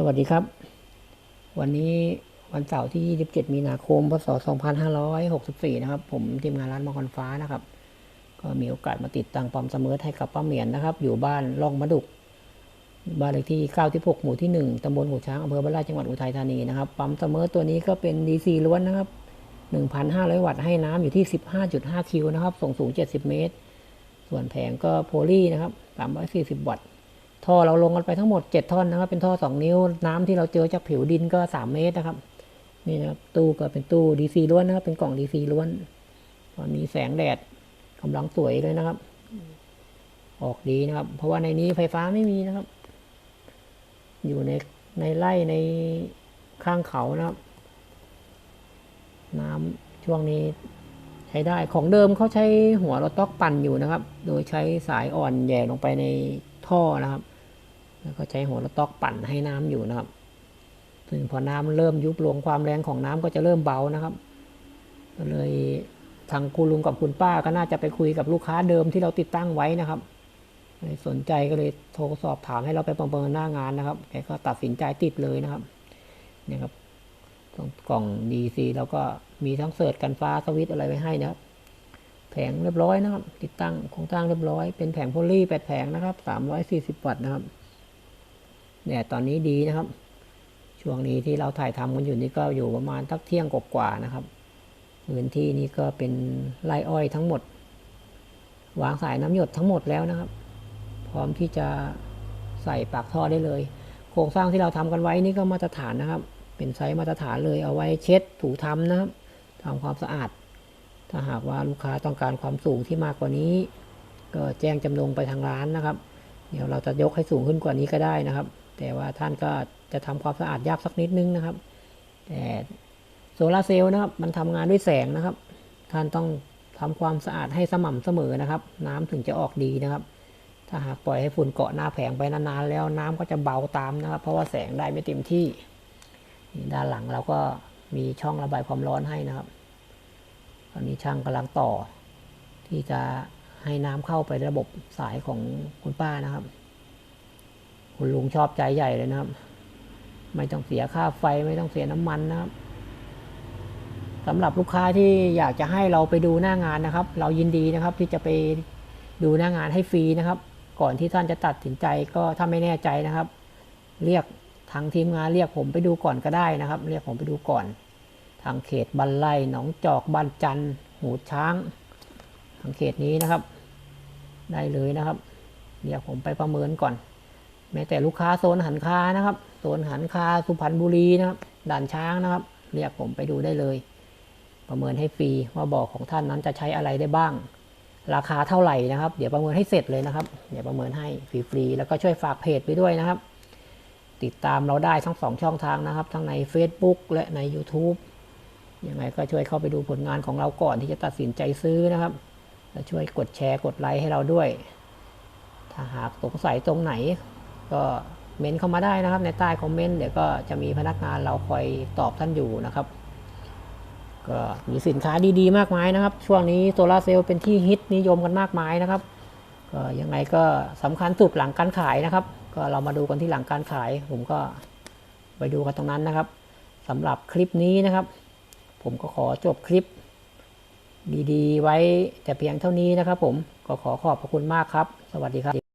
สวัสดีครับ วันนี้วันเสาร์ที่ 27 มีนาคม พศ 2564 นะครับ ผมทีมงานร้านมังกรฟ้านะครับ ก็มีโอกาสมาติดตั้งปั๊มเสมอให้กับป้าเหมียนนะครับ อยู่บ้านร่องมะดุก บ้านเลขที่ 96 หมู่ที่ 1 ตำบลหูช้างอำเภอบ้านไร่จังหวัดอุทัยธานีนะครับปั๊มเสมอตัวนี้ก็เป็น DC ล้วนนะครับ 1,500 วัตต์ให้น้ำอยู่ที่ 15.5 คิวนะครับ ส่งสูง 70 เมตร ส่วนแผงก็โพลีนะครับ 340 วัตต์ ท่อเราลงกันไปทั้งหมด 7 ท่อนนะครับ เป็นท่อ 2 นิ้ว น้ำที่เราเจอจากผิวดินก็ 3 เมตรนะครับ นี่นะครับตู้ก็เป็นตู้ DC ล้วนนะครับ เป็นกล่อง DC ล้วน ตอนนี้แสงแดดกำลังสวยเลยนะครับ ออกดีนะครับ เพราะว่าในนี้ไฟฟ้าไม่มีนะครับ อยู่ในในไร่ในข้างเขานะครับ น้ำช่วงนี้ใช้ได้ ของเดิมเขาใช้หัวรถต๊อกปั่นอยู่นะครับ โดยใช้สายอ่อนแย่ลงไปในท่อนะครับ แล้วก็ใช้หัวรถต๊อกปั่นให้น้ำอยู่นะครับ ซึ่งพอน้ำเริ่มยุบลงความแรงของน้ำก็จะเริ่มเบานะครับก็เลยทางคุณลุงกับคุณป้าก็น่าจะไปคุยกับลูกค้าเดิมที่เราติดตั้งไว้นะครับสนใจก็เลยโทรสอบถามให้เราไปประเมินหน้างานนะครับแกก็ตัดสินใจติดเลยนะครับเนี่ยครับกล่อง DC แล้วก็มีทั้งเสิร์ชกันฟ้าสวิตอะไรไว้ให้นะครับแผงเรียบร้อยนะครับ ติดตั้งโครงสร้างเรียบร้อยเป็นแผงโพลีแปดแผงนะครับสามร้อยสี่สิบวัตต์นะครับ เนี่ยตอนนี้ดีนะครับ ช่วงนี้ที่เราถ่ายทำกันอยู่นี่ก็อยู่ประมาณทักเที่ยงกว่านะครับพื้นที่นี้ก็เป็นไร่อ้อยทั้งหมด วางสายน้ำหยดทั้งหมดแล้วนะครับ พร้อมที่จะใส่ปากท่อได้เลย โครงสร้างที่เราทำกันไว้นี่ก็มาตรฐานนะครับ เป็นไซส์มาตรฐานเลยเอาไว้เช็ดถูทำนะครับทำความสะอาด ถ้าหากว่าลูกค้าต้องการความสูงที่มากกว่านี้ ก็แจ้งจำนงไปทางร้านนะครับ เดี๋ยวเราจะยกให้สูงขึ้นกว่านี้ก็ได้นะครับ แต่ว่าท่านก็จะทำความสะอาดยากสักนิดนึงนะครับ แต่โซลาร์เซลล์นะครับ มันทำงานด้วยแสงนะครับ ท่านต้องทำความสะอาดให้สม่ำเสมอนะครับ น้ำถึงจะออกดีนะครับ ถ้าหากปล่อยให้ฝุ่นเกาะหน้าแผงไปนานๆแล้วน้ำก็จะเบาตามนะครับ เพราะว่าแสงได้ไม่เต็มที่ ด้านหลังเราก็มีช่องระบายความร้อนให้นะครับ ตอนนี้ช่างกำลังต่อ ที่จะให้น้ำเข้าไประบบสายของคุณป้านะครับ คุณลุงชอบใจใหญ่เลยนะครับ ไม่ต้องเสียค่าไฟไม่ต้องเสียน้ำมันนะครับสำหรับลูกค้าที่อยากจะให้เราไปดูหน้างานนะครับ เรายินดีนะครับที่จะไปดูหน้างานให้ฟรีนะครับ ก่อนที่ท่านจะตัดสินใจก็ถ้าไม่แน่ใจนะครับ เรียกทางทีมงานเรียกผมไปดูก่อนก็ได้นะครับ เรียกผมไปดูก่อน ทางเขตบันไลหนองจอกบ้านจันทร์หูช้าง ทางเขตนี้นะครับ ได้เลยนะครับเดี๋ยวผมไปประเมินก่อน แม้แต่ลูกค้าโซนหันคานะครับโซนหันคาสุพรรณบุรีนะครับด่านช้างนะครับ เรียกผมไปดูได้เลย ประเมินให้ฟรีว่าบ่อของท่านนั้นจะใช้อะไรได้บ้าง ราคาเท่าไหร่นะครับ เดี๋ยวประเมินให้เสร็จเลยนะครับ เดี๋ยวประเมินให้ฟรีๆแล้วก็ช่วยฝากเพจไปด้วยนะครับ ติดตามเราได้ทั้งสองช่องทางนะครับ ทั้งใน Facebook และใน YouTube ยังไงก็ช่วยเข้าไปดูผลงานของเราก่อนที่จะตัดสินใจซื้อนะครับและช่วยกดแชร์กดไลค์ให้เราด้วย ถ้าหากสงสัยตรงไหน ก็เมนเข้ามาได้นะครับ ในใต้คอมเมนต์เดี๋ยวก็จะมีพนักงานเราคอยตอบท่านอยู่นะครับ ก็มีสินค้าดีๆ มากมายนะครับ ช่วงนี้โซลาเซลล์เป็นที่ฮิตนิยมกันมากมายนะครับ ก็ยังไงก็สำคัญสุดหลังการขายนะครับ ก็เรามาดูกันที่หลังการขาย ผมก็ไปดูกันตรงนั้นนะครับสำหรับคลิปนี้นะครับ ผมก็ขอจบคลิปดีๆไว้แต่เพียงเท่านี้นะครับ ผมก็ขอขอบพระคุณมากครับ สวัสดีครับ